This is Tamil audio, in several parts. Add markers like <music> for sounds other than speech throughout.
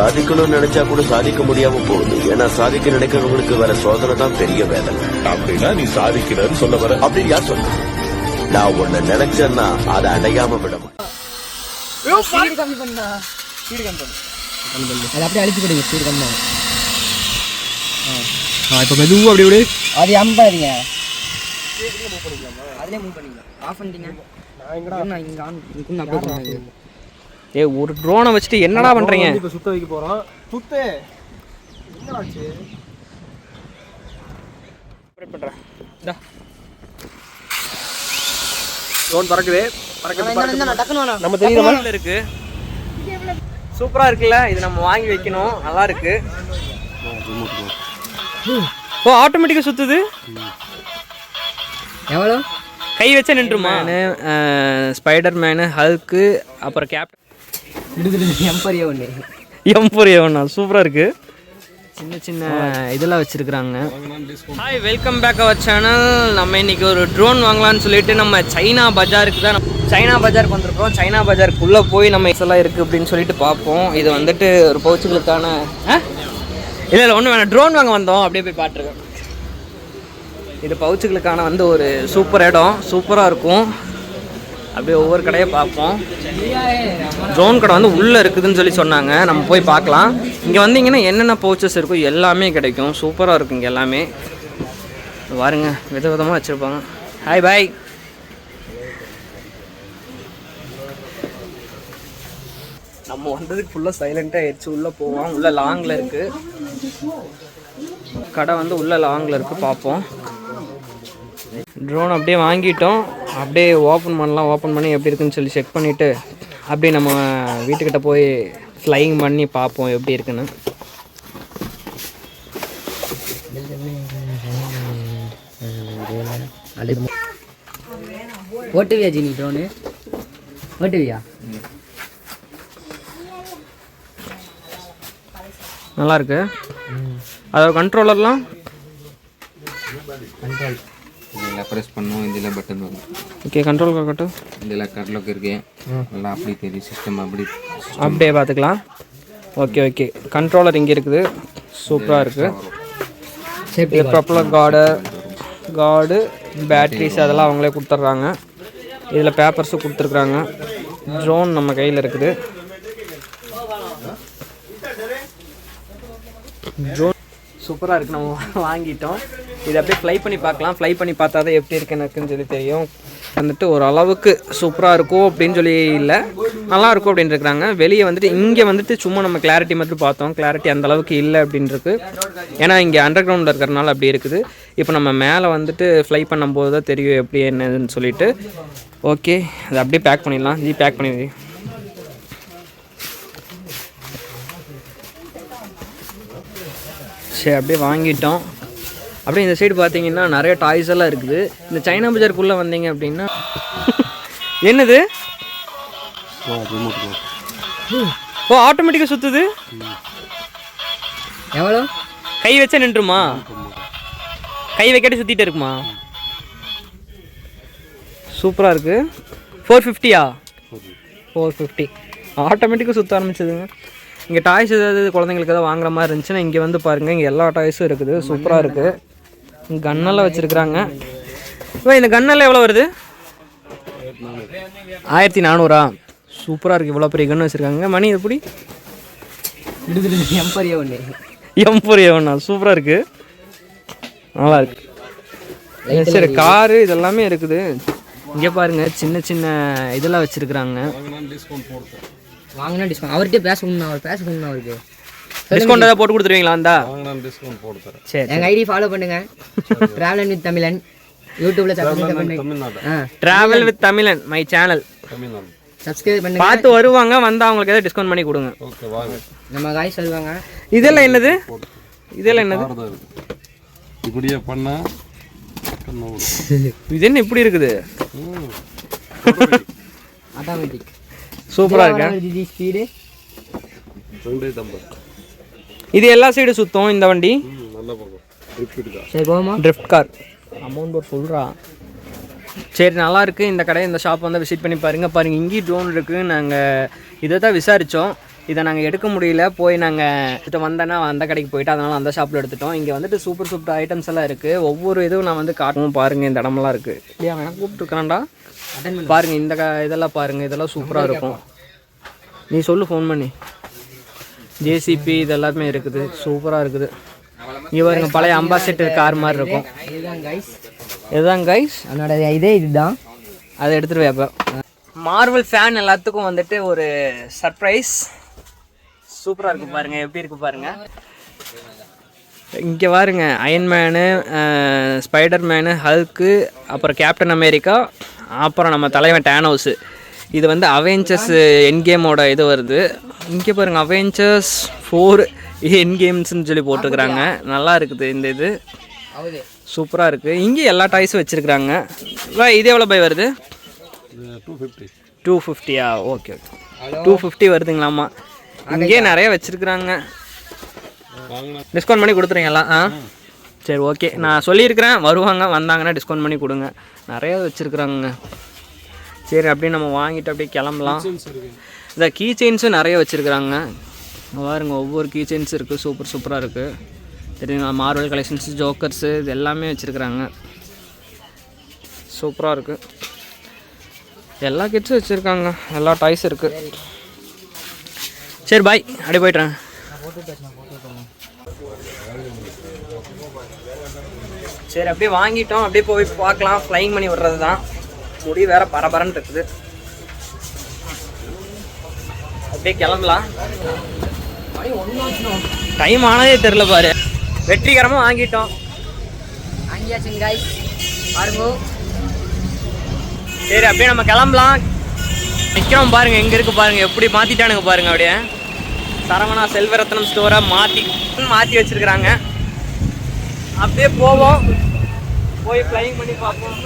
சாதிக்கணும்னு நினைச்சா கூட சாதிக்க முடியாம போகுது. ஏன்னா சாதிக்க நினைக்கிறவங்களுக்கு வர சோதனை தான் பெரிய வேதனை அப்படின்னா நீ சாதிக்கிறன்னு சொல்ல வர. அப்படின்னு யார் சொன்னா நான் ஒண்ணு நினைச்சேன்னா அதை அடையாம விட மாட்டேன். கம்மி பண்ணா. ஸ்பீடு கம்மி பண்ணு. அது அப்படியே அழிச்சு கொடுங்க ஸ்பீடு கம்மி ஆ. இப்போ மெதுவாக அப்படி விடு. அது அம்பாதீங்க. அதுலேயே மூவ் பண்ணிக்கலாம். ஆஃப் பண்ணிட்டீங்க. நான் இங்கே ஆன் இங்கே பண்ணுங்க ஏ ஒரு ட்ரோனை வச்சுட்டு என்னடா பண்றீங்க? இப்போ சுத்த வைக்க போகிறோம் சுத்து. என்னாச்சு? ட்ரோன் பறக்குது. பறக்குது பறக்குது டக்குன்னு நம்ம தெரியுமா நல்லா இருக்கு. சூப்பரா இருக்குல்ல? இது நம்ம வாங்கி வைக்கணும். நல்லா இருக்கு. ஓ ஆட்டோமேட்டிக்கா சுத்துது? எவ்வளோ கை வச்சா நின்றுமா? ஸ்பைடர் மேனு ஹல்க்கு அப்புறம் கேப்டன் எம்பரியா ஒன்று எம்பொரியவண்ணா சூப்பராக இருக்கு. சின்ன சின்ன இதெல்லாம் வச்சுருக்குறாங்க. Hi welcome back our channel நம்ம இன்னைக்கு ஒரு ட்ரோன் வாங்கலாம்னு சொல்லிட்டு நம்ம சைனா பஜாருக்கு தான் சைனா பஜாருக்கு வந்திருக்கோம் சைனா பஜாருக்குள்ளே போய் நம்ம இதெல்லாம் இருக்குது அப்படின்னு சொல்லிட்டு பார்ப்போம். இது வந்துட்டு ஒரு பவுச்சுகளுக்கான இல்லை இல்லை ஒன்றும் வேணாம். ட்ரோன் வாங்க வந்தோம். அப்படியே போய் பார்த்துருக்கோம். இது பவுச்சுகளுக்கான வந்து ஒரு சூப்பர் இடம் சூப்பராக இருக்கும். அப்படியே ஒவ்வொரு கடையை பார்ப்போம். ட்ரோன் கடை வந்து உள்ளே இருக்குதுன்னு சொல்லி சொன்னாங்க. நம்ம போய் பார்க்கலாம். இங்கே வந்தீங்கன்னா என்னென்ன பவுச்சஸ் இருக்கோ எல்லாமே கிடைக்கும். சூப்பராக இருக்கும் இங்கே எல்லாமே. பாருங்க வித விதமாக வச்சுருப்பாங்க. ஹாய் பாய் நம்ம வந்ததுக்கு ஃபுல்லாக சைலண்ட்டாக ஆயிடுச்சு உள்ளே போவோம். உள்ளே லாங்கில் இருக்குது கடை வந்து உள்ளே லாங்கில் இருக்குது பார்ப்போம். ட்ரோன் அப்படியே வாங்கிட்டோம். அப்படியே ஓப்பன் பண்ணலாம். ஓப்பன் பண்ணி எப்படி இருக்குன்னு சொல்லி செக் பண்ணிவிட்டு அப்படியே நம்ம வீட்டுக்கிட்ட போய் ஃப்ளைங் பண்ணி பார்ப்போம் எப்படி இருக்குன்னு. ஓட்டுவியா ஜினி ட்ரோனு ஓட்டுவியா? நல்லா இருக்கு. அதோட கண்ட்ரோலர்லாம் இதில் ப்ரெஸ் பண்ணுவோம் இதில் பட்டன் வரும் ஓகே கண்ட்ரோல் கட்டும் இதில் கட்லாக் இருக்கு. எல்லாம் அப்படி தெரியும் சிஸ்டம் அப்படி அப்படியே பார்த்துக்கலாம். ஓகே ஓகே கண்ட்ரோலர் இங்கே இருக்குது. சூப்பராக இருக்குது இது ப்ரப்பலர் கார்டு கார்டு பேட்ரிஸ் அதெல்லாம் அவங்களே கொடுத்துட்றாங்க. இதில் பேப்பர்ஸும் கொடுத்துருக்குறாங்க. ட்ரோன் நம்ம கையில் இருக்குது. ட்ரோன் சூப்பராக இருக்குது நம்ம வாங்கிட்டோம். இதை அப்படியே ஃப்ளை பண்ணி பார்க்கலாம். ஃப்ளை பண்ணி பார்த்தா தான் எப்படி இருக்கு எனக்குன்னு சொல்லி தெரியும். வந்துட்டு ஒரு அளவுக்கு சூப்பராக இருக்கும் அப்படின்னு சொல்லி இல்லை. நல்லா இருக்கும் அப்படின்னு இருக்கிறாங்க. வெளியே வந்துட்டு இங்கே வந்துட்டு சும்மா நம்ம கிளாரிட்டி மட்டும் பார்த்தோம். கிளாரிட்டி அந்த அளவுக்கு இல்லை அப்படின்னு ஏன்னா இங்கே அண்டர் கிரவுண்டில் இருக்கிறனால அப்படி இருக்குது. இப்போ நம்ம மேலே வந்துட்டு ஃப்ளை பண்ணும்போது தான் தெரியும் எப்படி என்னதுன்னு சொல்லிட்டு. ஓகே அதை அப்படியே பேக் பண்ணிடலாம். ஜி பேக் பண்ணி சரி அப்படியே வாங்கிட்டோம். அப்படியே இந்த சைடு பார்த்தீங்கன்னா நிறைய டாய்ஸ் எல்லாம் இருக்குது. இந்த சைனா பஜாருக்குள்ளே வந்தீங்க அப்படின்னா என்னது? ஓ ஆட்டோமேட்டிக்காக சுற்றுது எவ்வளோ? கை வச்சா நின்றுமா? கை வைக்காட்டி சுற்றிட்டு இருக்குமா? சூப்பராக இருக்குது ஃபோர் ஃபிஃப்டியா ஃபோர் ஃபிஃப்டி ஆட்டோமேட்டிக்காக சுற்ற ஆரம்பிச்சதுங்க. இங்கே டாய்ஸ் ஏதாவது குழந்தைங்களுக்கு ஏதாவது வாங்குற மாதிரி இருந்துச்சுன்னா இங்கே வந்து பாருங்கள் இங்கே எல்லா டாய்ஸும் இருக்குது. சூப்பராக இருக்குது கன்னெல்லாம் வச்சுருக்குறாங்க. இப்போ இந்த கன்னெல்லாம் எவ்வளோ வருது? ஆயிரத்தி நானூறா? சூப்பராக இருக்குது இவ்வளோ பெரிய கன்று வச்சுருக்காங்க. மணி எப்படி? எம்பரியா ஒன்று எம்பூர் ஏவண்ணா சூப்பராக இருக்குது நல்லா இருக்கு. சரி காரு இதெல்லாமே இருக்குது. இங்கே பாருங்க சின்ன சின்ன இதெல்லாம் வச்சுருக்குறாங்க. வாங்கினா டிஸ்கவுண்ட் அவர்கிட்ட பேச கொடுங்க அவர் பேச கொடுங்க அவருக்கு. டிஸ்கவுண்ட் ஏதாவது போட்டு கொடுத்துருவீங்களா இந்தா சரி எங்கள் ஐடி ஃபாலோ பண்ணுங்க. டிராவலன் வித் தமிழன். யூடியூப்ல சப்ஸ்கிரைப் பண்ணுங்க ஆ. Travel with Tamilan my channel subscribe பண்ணுங்க. பார்த்து வருவாங்க வந்தால் அவங்களுக்கு ஏதாவது டிஸ்கவுண்ட் பண்ணி கொடுங்க. நம்ம காய்ஸ் வருவாங்க. இதெல்லாம் என்னது? இதெல்லாம் என்னது? இப்படியே பண்ணா இது என்ன இப்படி இருக்குது? ஆட்டோமேட்டிக் சூப்பராக இருக்கு? ஸ்பீடு இது எல்லா சைடு சுத்தம் இந்த வண்டி? ட்ரிஃப்ட் கார் அமௌண்ட் ஒரு சொல்கிறா சரி நல்லா இருக்கு. இந்த கடை இந்த ஷாப் வந்து விசிட் பண்ணி பாருங்க. பாருங்க இங்கேயும் ட்ரோன் இருக்கு. நாங்கள் இதை தான் விசாரித்தோம் இதை நாங்கள் எடுக்க முடியல. போய் நாங்கள் கிட்ட வந்தேன்னா அந்த கடைக்கு போயிட்டு அதனால் அந்த ஷாப்பில் எடுத்துட்டோம். இங்கே வந்துட்டு சூப்பர் சூப்பர் ஐட்டம்ஸ் எல்லாம் இருக்குது ஒவ்வொரு இதுவும் நான் வந்து காட்டவும் பாருங்கள் இந்த இடமெல்லாம் இருக்குது இல்லையா வேணா கூப்பிட்டுருக்கான்டா பாருங்கள் இந்த க இதெல்லாம் பாருங்கள் இதெல்லாம் சூப்பராக இருக்கும். நீ சொல்லு ஃபோன் பண்ணி. ஜேசிபி இது எல்லாமே இருக்குது. சூப்பராக இருக்குது. இங்கே பாருங்க பழைய அம்பாசிடர் கார் மாதிரி இருக்கும். இதுதான் கைஸ் அதனோட இதே இதுதான். அதை எடுத்துட்டு வைப்ப. மார்வல் ஃபேன் எல்லாத்துக்கும் வந்துட்டு ஒரு சர்ப்ரைஸ் சூப்பராக இருக்கு பாருங்க. எப்படி இருக்கு பாருங்க. இங்கே பாருங்க iron man spider man hulk அப்புறம் கேப்டன் அமெரிக்கா அப்புறம் நம்ம தலைவன் டேனோஸு இது வந்து அவெஞ்சர்ஸ் என் கேமோட இது வருது. இங்கே பாருங்க அவெஞ்சர்ஸ் ஃபோர் என் கேம்ஸ்னு சொல்லி போட்டிருக்கிறாங்க. நல்லா இருக்குது இந்த இது. சூப்பராக இருக்குது இங்கே எல்லா டாய்ஸும் வச்சுருக்குறாங்க. இது எவ்வளோ பை வருது? டூ ஃபிஃப்டி டூ ஃபிஃப்டியா ஓகே ஓகே. டூ ஃபிஃப்டி வருதுங்களாம்மா. இங்கேயே நிறைய வச்சுருக்குறாங்க. டிஸ்கவுண்ட் பண்ணி கொடுத்துருங்களா ஆ? சரி ஓகே. நான் சொல்லியிருக்கிறேன். வருவாங்க வந்தாங்கன்னா டிஸ்கவுண்ட் பண்ணி கொடுங்க. நிறைய வச்சுருக்குறாங்க சரி அப்படியே நம்ம வாங்கிட்டு அப்படியே கிளம்பலாம். இந்த கீ செயின்ஸும் நிறைய வச்சுருக்குறாங்க. பாருங்க ஒவ்வொரு கீ செயின்ஸ் இருக்குது சூப்பர் சூப்பராக இருக்குது தெரியுங்களா மார்வல் கலெக்ஷன்ஸ் ஜோக்கர்ஸு இது எல்லாமே வச்சுருக்குறாங்க. சூப்பராக இருக்குது எல்லா கிட்ஸும் வச்சுருக்காங்க. எல்லா டாய்ஸ் இருக்குது சரி பாய் அப்படியே போய்ட்டுறேன் சரி அப்படியே வாங்கிட்டோம். அப்படியே போய் பார்க்கலாம். ஃப்ளைங் பண்ணி விடுறது தான் முடி வேற பரபரன்னு இருக்குது. அப்படியே கிளம்பலாம். டைம் ஆனதே தெரில பாரு. வெற்றிகரமாக வாங்கிட்டோம். வாங்கியாச்சுங்க சரி அப்படியே நம்ம கிளம்பலாம். நிற்கிறோம் பாருங்க எங்கே இருக்கு பாருங்க எப்படி மாற்றிட்டானுங்க பாருங்க அப்படியே. சரவணா செல்வரத்னம் ஸ்டோரை மாற்றி மாற்றி வச்சிருக்கிறாங்க. அப்படியே போவோம். போய் ஃப்ளைங் பண்ணி பார்ப்போம்.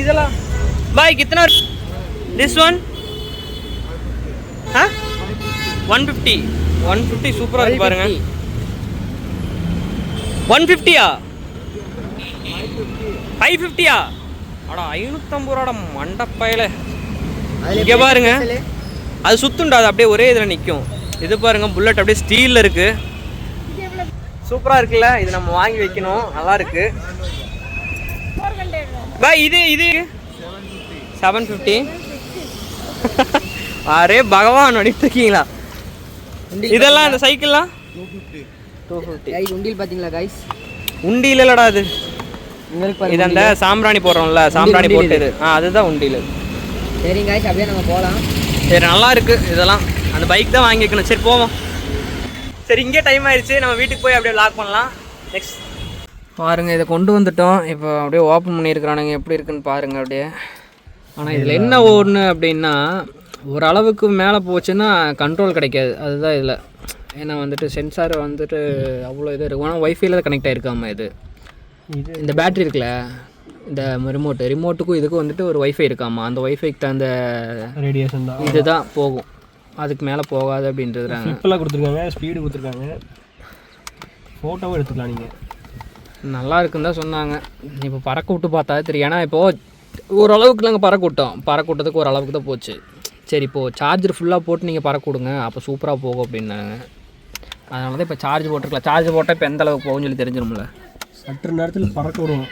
இதெல்லாம் பாய் கித்தனை this one ah one fifty one fifty சூப்பராக இருக்கு பாருங்க ஒன் ஃபிஃப்டியா ஃபைவ் ஃபிஃப்டியா அட ஐநூற்றம்பது ரூபாட மண்டப்பையில. இங்கே பாருங்க. அது சுத்துண்டா அது அப்படியே ஒரே இதில் நிற்கும் இது பாருங்க புல்லட் அப்படியே ஸ்டீலில் இருக்கு. சூப்பராக இருக்குல்ல? இது நம்ம வாங்கி வைக்கணும். நல்லா இருக்கு. பாய் இது இது செவன் ஃபிஃப்டி அரே பகவான் இருக்கீங்களா இதெல்லாம் இந்த சைக்கிள்லாம்? டூ ஃபிஃப்டி உண்டியல் பாத்தீங்களா கைஸ் உண்டியில் இல்லடா அது. இது அந்த சாம்பிராணி போடுறோம்ல சாம்பிராணி உண்டியல் போட்டு இது. ஆ அதுதான் உண்டியில் சரி கைஸ் அப்படியே நம்ம போகலாம் சரி நல்லா இருக்கு இதெல்லாம். அந்த பைக் தான் வாங்கி வைக்கணும் சரி போவோம். சரி இங்கே டைம் ஆயிடுச்சு நம்ம வீட்டுக்கு போய் அப்படியே லாக் பண்ணலாம். நெக்ஸ்ட் பாருங்க இதை கொண்டு வந்துட்டோம். இப்போ அப்படியே ஓப்பன் பண்ணியிருக்கிறானுங்க. எப்படி இருக்குன்னு பாருங்க அப்படியே. ஆனால் இதில் என்ன ஒன்று அப்படின்னா ஓரளவுக்கு மேலே போச்சுன்னா கண்ட்ரோல் கிடைக்காது. அதுதான் இதில். ஏன்னா வந்துட்டு சென்சார் வந்துட்டு அவ்வளோ இது இருக்கும் ஆனால் ஒய்ஃபைல தான் கனெக்ட் ஆகிருக்காம இது. இந்த பேட்டரி இருக்குல்ல இந்த ரிமோட்டு ரிமோட்டுக்கும் இதுக்கும் வந்துட்டு ஒரு ஒய்ஃபை இருக்காமா? அந்த ஒய்ஃபைக்கு தகுந்த ரேடியேஷன் தான். இதுதான் போகும். அதுக்கு மேலே போகாது அப்படின்றதுறாங்க சிம்பிளாக கொடுத்துருக்காங்க ஸ்பீடு கொடுத்துருக்காங்க. ஃபோட்டோவும் எடுத்துக்கலாம் நீங்கள் நல்லா இருக்குன்னு தான் சொன்னாங்க. இப்போ பறக்க விட்டு பார்த்தா தெரியும். ஏன்னா இப்போது ஓரளவுக்கு நாங்கள் பறக்க விட்டோம் பறக்க விட்டதுக்கு ஓரளவுக்கு தான் போச்சு. சரி இப்போது சார்ஜர் ஃபுல்லாக போட்டு நீங்கள் பறக்க விடுங்க அப்போ சூப்பராக போகும் அப்படின்னாங்க. அதனால தான் இப்போ சார்ஜ் போட்டிருக்கலாம். சார்ஜ் போட்டால் இப்போ எந்த அளவுக்கு போகும்னு சொல்லி தெரிஞ்சிடும்ல சற்று நேரத்தில் பறக்க விடுவோம்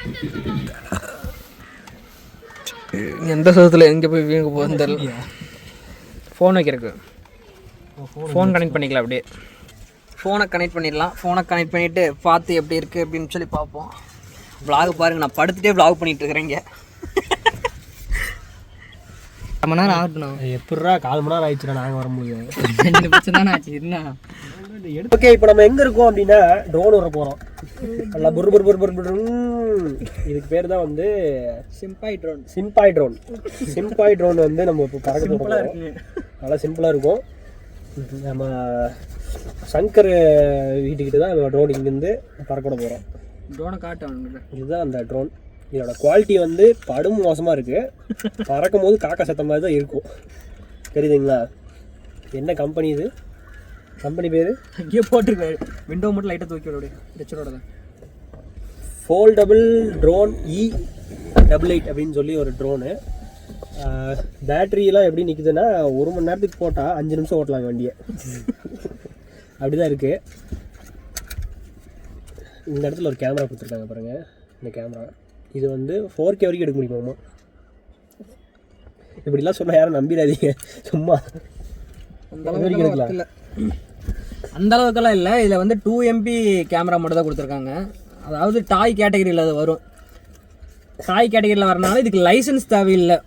எந்த சதத்தில் எங்கே போய் வீங்க போகுதுன்னு தெரியல. ஃபோன் வைக்கிறதுக்கு. ஃபோன் கனெக்ட் பண்ணிக்கலாம் அப்படியே. ஃபோனை கனெக்ட் பண்ணிடலாம். ஃபோனை கனெக்ட் பண்ணிவிட்டு பார்த்து எப்படி இருக்குது அப்படின்னு சொல்லி பார்ப்போம். Vlog பாருங்க. நான் படுத்துட்டே vlog பண்ணிட்டு இருக்கிறேங்க ரொம்ப நேரம் ஆகட்டும் எப்படிரா கால் மணி நேரம் ஆயிடுச்சுடா நாங்கள் வர முடியும் ரெண்டு நிமிஷம் தானே ஆச்சு என்ன? ஓகே இப்போ நம்ம எங்க இருக்கோம் அப்படின்னா ட்ரோன் வர போறோம். நல்லா புர் புர் புர் புர் புர் இதுக்கு பேர் தான் வந்து சிம்பாய் ட்ரோன் சிம்பாய் ட்ரோன் சிம்பாய் ட்ரோன் வந்து நம்ம இப்போ பறக்க போகிறோம் நல்லா சிம்பிளாக இருக்கும். நம்ம சங்கர் வீட்டுக்கிட்ட தான் நம்ம ட்ரோன் இங்கேருந்து பறக்க போகிறோம் ட்ரோனை காட்டு இதுதான் அந்த ட்ரோன் இதோட குவாலிட்டி வந்து படும் மோசமாக இருக்குது பறக்கும் போது காக்கா சத்தம் மாதிரி தான் இருக்கும். தெரியுதுங்களா? என்ன கம்பெனி இது? கம்பெனி பேர்? இங்கே போட்டிருக்காரு விண்டோ மட்டும் லைட்டாக தூக்கி விட ஹெச்சரோட தான் foldable drone E double eight அப்படின்னு சொல்லி ஒரு ட்ரோனு பேட்டரியெலாம் எப்படி நிற்குதுன்னா ஒரு மணி நேரத்துக்கு போட்டால் அஞ்சு நிமிஷம் ஓட்டலாம் வண்டியை. அப்படி தான் இருக்குது இந்த இடத்துல ஒரு கேமரா கொடுத்துருக்காங்க பாருங்கள் இந்த கேமரா இது வந்து ஃபோர் கே வரைக்கும் எடுக்க முடியுமாமா இப்படிலாம் சொன்னால் யாரும் நம்பிடாதீங்க. சும்மா. வரைக்கும் எடுக்கலாம். இல்லை அந்த அளவுக்கெல்லாம் இல்லை. இதில் வந்து டூ எம்பி கேமரா மட்டும் தான் கொடுத்துருக்காங்க. அதாவது டாய் கேட்டகரியில் அது வரும். டாய் கேட்டகரியில் வரனால இதுக்கு லைசன்ஸ் தேவையில்லை.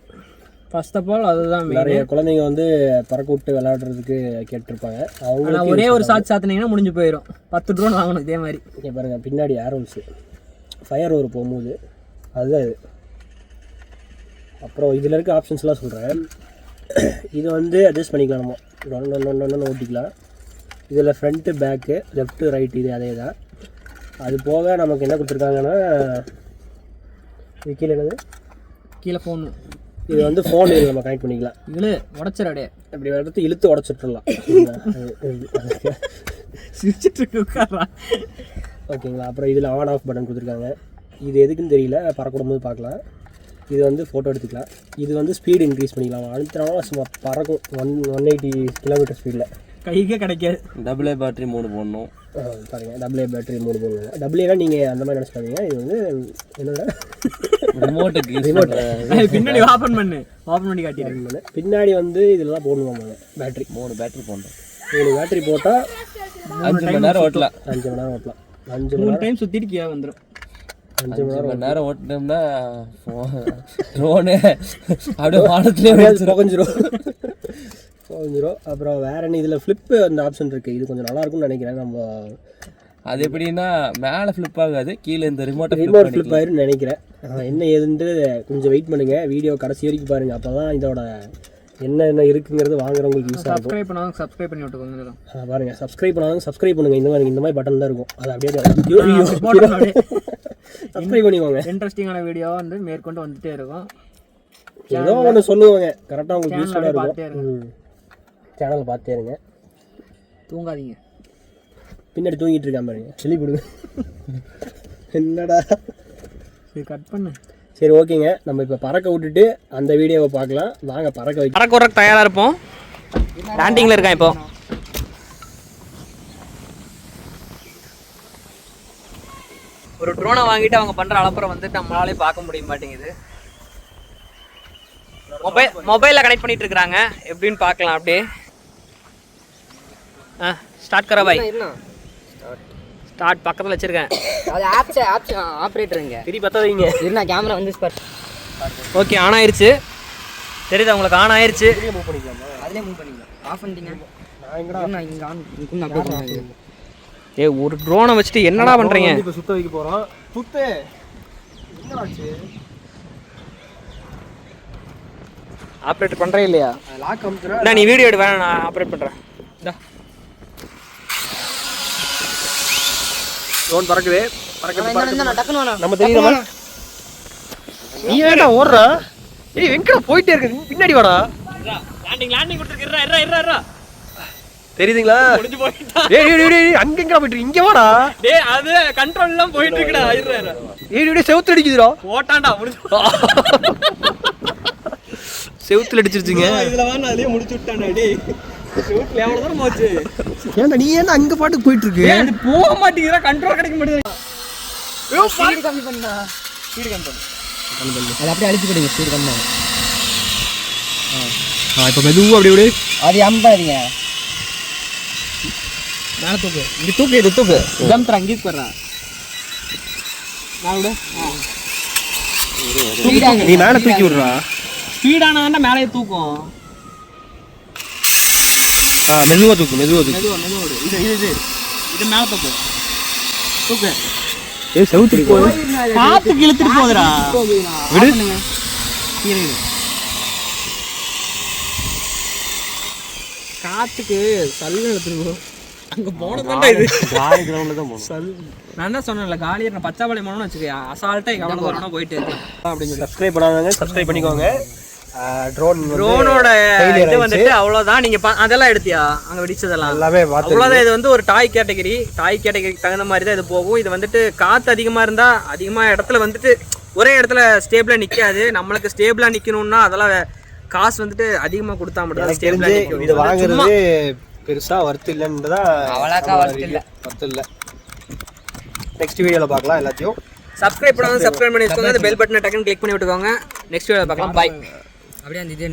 ஃபர்ஸ்ட் ஆஃப் ஆல் அதுதான். நிறைய குழந்தைங்க வந்து பறக்க விட்டு விளையாடுறதுக்கு கேட்டிருப்பாங்க. அவங்களுக்கு ஒரே ஒரு சாட் சாத்தினீங்கன்னா முடிஞ்சு போயிடும் பத்து ட்ரோன் வாங்கணும் இதே மாதிரி. இங்கே பாருங்க பின்னாடி ஏரோல்ஸு ஃபயர் ஒரு போகும்போது அதுதான் இது அப்புறம் இதில் இருக்க ஆப்ஷன்ஸ்லாம் சொல்கிறேன். இது வந்து அட்ஜஸ்ட் பண்ணிக்கலாம்? நம்ம ஒன்று ஓட்டிக்கலாம். இதில் ஃப்ரண்ட்டு பேக்கு லெஃப்ட்டு ரைட் இது அதே தான். அது போக நமக்கு என்ன கொடுத்துருக்காங்கன்னா இது கீழே என்னது? கீழே ஃபோன் இது வந்து ஃபோன் இதில் நம்ம கனெக்ட் பண்ணிக்கலாம். இழு உடச்சிடாடே இப்படி எடுத்து இழுத்து உடச்சிட்றலாம் உட்காரா? ஓகேங்களா? அப்புறம் இதில் ஆன் ஆஃப் பட்டன் கொடுத்துருக்காங்க. இது எதுக்குன்னு தெரியல பறக்கூடும் போது பார்க்கலாம். இது வந்து ஃபோட்டோ எடுத்துக்கலாம். இது வந்து ஸ்பீடு இன்க்ரீஸ் பண்ணிக்கலாம். அழுத்தினாலும் சும்மா பறக்கும். ஒன் ஒன் எயிட்டி கிலோமீட்டர் ஸ்பீடில் கைக்கே கிடைக்காது. டபுள் ஏ பேட்டரி மூணு போடணும். பாருங்கள் டபுள் ஏ பேட்டரி மூணு போடுவாங்க டபுள் ஏனா நீங்கள் அந்த மாதிரி நினச்சிக்காதீங்க. இது வந்து என்னோட ரிமோட்டுக்கு ரிமோட் பின்னாடி ஓப்பன் பண்ணு. ஓப்பன் பண்ணி காட்டிடு. பின்னாடி வந்து இதில் தான் போடணுமா பேட்டரி மூணு பேட்டரி போடணும். மூணு பேட்டரி போட்டால் அஞ்சு மணி நேரம் ஓட்டலாம். அஞ்சு மணி நேரம் ஓட்டலாம். அஞ்சு மணி மூணு டைம் சுற்றிட்டு கீழே வந்துடும் அஞ்சு மணி நேரம் ஓட்டினோம்னா ட்ரோனு அப்படியே வானத்துலேயே புகஞ்சிரும். புகஞ்சிரும். அப்புறம் வேற என்ன இதில் ஃப்ளிப்பு அந்த ஆப்ஷன் இருக்குது இது கொஞ்சம் நல்லா இருக்கும்னு நினைக்கிறேன். நம்ம அது எப்படின்னா மேலே ஃப்ளிப் ஆகாது கீழே இந்த ரிமோட்டை ரிமோட் ஃப்ளிப் ஆயிருன்னு நினைக்கிறேன். என்ன ஏதுன்ட்டு கொஞ்சம் வெயிட் பண்ணுங்க. வீடியோ கடைசி வரைக்கும் பாருங்க. அப்போ தான் இதோட என்ன என்ன இருக்குங்கிறது வாங்குறவங்களுக்கு யூஸாக இருக்கும். சப்ஸ்கிரைப் பண்ணாங்க சப்ஸ்கிரைப் பண்ணி விட்டுக்கோங்க பாருங்க. சப்ஸ்கிரைப் பண்ணாலும் சப்ஸ்கிரைப் பண்ணுங்க. இந்த மாதிரி இந்த மாதிரி பட்டன் தான் இருக்கும். அது அப்படியே சப்ஸ்கிரைப் <laughs> பண்ணிக்கோங்க. இன்ட்ரெஸ்டிங்கான வீடியோ வந்து மேற்கொண்டு வந்துட்டே இருக்கும். ஏதோ ஒன்று சொல்லுவாங்க. கரெக்டாக உங்களுக்கு யூஸ்ஃபுல்லாக இருக்கும். சேனல் பார்த்தே இருங்க. தூங்காதீங்க. பின்னாடி தூங்கிட்டு இருக்கான் பாருங்க. சொல்லி கொடுங்க <laughs> என்னடா? இது கட் பண்ணு. சரி ஓகேங்க. நம்ம இப்போ பறக்க விட்டுட்டு அந்த வீடியோவை பார்க்கலாம். வாங்க பறக்க வைக்க பறக்க விட்றக்கு தயாராக இருப்போம். லேண்டிங்கில் இருக்கான் இப்போ? ஒரு ட்ரோனை வாங்கிட்டு அவங்க பண்ணுற அலப்பறை வந்து நம்மளாலே பார்க்க முடிய மாட்டேங்குது. மொபைல் மொபைலில் கனெக்ட் பண்ணிட்டு இருக்காங்க. எப்படின்னு பார்க்கலாம் அப்படியே. ஆ ஸ்டார்ட் கரா பாய் ஸ்டார்ட் பக்கத்தில் வச்சிருக்கேன். அது ஆப்ஸ் ஆப்ஸ் ஆப்ரேட்டருங்க திரி வைங்க இருந்தா கேமரா வந்து ஸ்பாட் ஓகே ஆன் ஆயிருச்சு. தெரியுதா உங்களுக்கு? ஆன் ஆயிருச்சு. மூவ் பண்ணிக்கலாமா. அதிலே மூவ் பண்ணிக்கலாம். ஆஃப் பண்ணிட்டீங்க நான் எங்கடா? நான் இங்கே ஆன் இங்கே அப்டேட் பண்ணுங்க ஏ ஒரு ட்ரோனை வச்சுட்டு என்னடா பண்ணுறீங்க இப்போ சுத்த வைக்க போகிறோம் சுத்து. என்னடாச்சு ஆப்ரேட் பண்ணுறே இல்லையா? லாக் அமுத்துனா நான் நீ வீடியோ எடு வேணாம் நான் ஆப்ரேட் பண்ணுறேன் இந்தா ட்ரோன் பறக்குது. பறக்குது நான் நம்ம தெரியுமா நீ ஏன்டா ஓடுற? ஏய் வெங்கடா போயிட்டே இருக்கு. பின்னாடி வாடா. லேண்டிங் லேண்டிங் கொடுத்துருக்கிறா இருறா இருறா இருறா தெரியுதுங்களா? <laughs> முடிஞ்சு போயிட்டா. ஏய் ஏய், ஏய் அங்க எங்கடா போயிட்டு இருக்கு? இங்க வாடா. டேய் அது கண்ட்ரோல் எல்லாம் போயிட்டு இருக்குடா. இருறா இருறா ஏய் ஏய் செவுத்து அடிக்குதுடா. ஓட்டாண்டா முடிஞ்சு <laughs> செவுத்துல அடிச்சிருச்சுங்க. இதுல வேணா அதுலயே முடிச்சு விட்டாண்டா டேய். ஏன்டா நீ ஏன்டா அங்க பாட்டுக்கு போயிட்டு இருக்கு போக மாட்டேங்குதுடா கண்ட்ரோல் கிடைக்க மாட்டேங்குது. ஸ்பீடு கம்மி பண்ணா. ஸ்பீடு கம்மி பண்ணு. அது அப்படியே அழிச்சு கொடுங்க ஸ்பீடு கம்மி ஆ இப்போ மெதுவா அப்படி அப்படியே அது அம்பாதீங்க மேலே தூக்கு. இங்க தூக்கு இது தூக்கு. ஜம்ப் தர அங்கேயே போடுறா நான் விடு. நீ மேல தூக்கி விடுறா. ஸ்பீடானா மேலே தூக்கும். ஆ மெதுவா தூக்கு மெதுவா தூக்கு. மெதுவா மெதுவா விடு. இது இது இது. இது மேலே தூக்கு. தூக்கு. ஏய் செவுத்து போகுது காத்துக்கு இழுத்துட்டு போகுதுடா. விடு. கீழே. காத்துக்கு சல்லு எடுத்துட்டு போ. அங்க போனதாண்டா இது. காலி கிரவுண்டில் தான் போகணும் நான் தான் சொன்னேன்ல காலியர் நான் பச்சாப்பாளையம் போனோம்னு வச்சுக்க அசால்ட்டா எவ்வளோ வரணும் போயிட்டு இருக்கேன் அப்படின்னு சப்ஸ்கிரைப் பண்ணாதவங்க சப்ஸ்கிரைப் பண்ணிக்கோங்க. ட்ரோனோட இது. வந்துட்டு அவ்வளோதான் நீங்க பா- அதெல்லாம் எடுத்தியா? அங்க வெடிச்சதெல்லாம்? எல்லாமே அவ்வளோதான் இது வந்து ஒரு டாய் கேட்டகரி டாய் கேட்டகரிக்கு தகுந்த மாதிரி தான் இது போகும். இது வந்துட்டு காற்று அதிகமாக இருந்தால் அதிகமாக இடத்துல வந்துட்டு ஒரே இடத்துல ஸ்டேபிளாக நிற்காது நம்மளுக்கு ஸ்டேபிளாக நிற்கணும்னா அதெல்லாம் காசு வந்துட்டு அதிகமாக கொடுத்தா மட்டும் நிக்கும். இது வாங்குறது பெருசா ஒர்த் இல்லைன்றதா அவ்வளோக்கா இல்ல. இல்லை. நெக்ஸ்ட் வீடியோவில் பார்க்கலாம் எல்லாத்தையும். சப்ஸ்கிரைப் பண்ணாலும் சப்ஸ்கிரைப் பண்ணி வச்சுக்கோங்க. அந்த பெல் பட்டனை டக்குன்னு கிளிக் பண்ணி விட்டுக்கோங்க. நெக்ஸ்ட் வீடியோ பார்க்கலாம். பாய் அப்படியே அந்த இது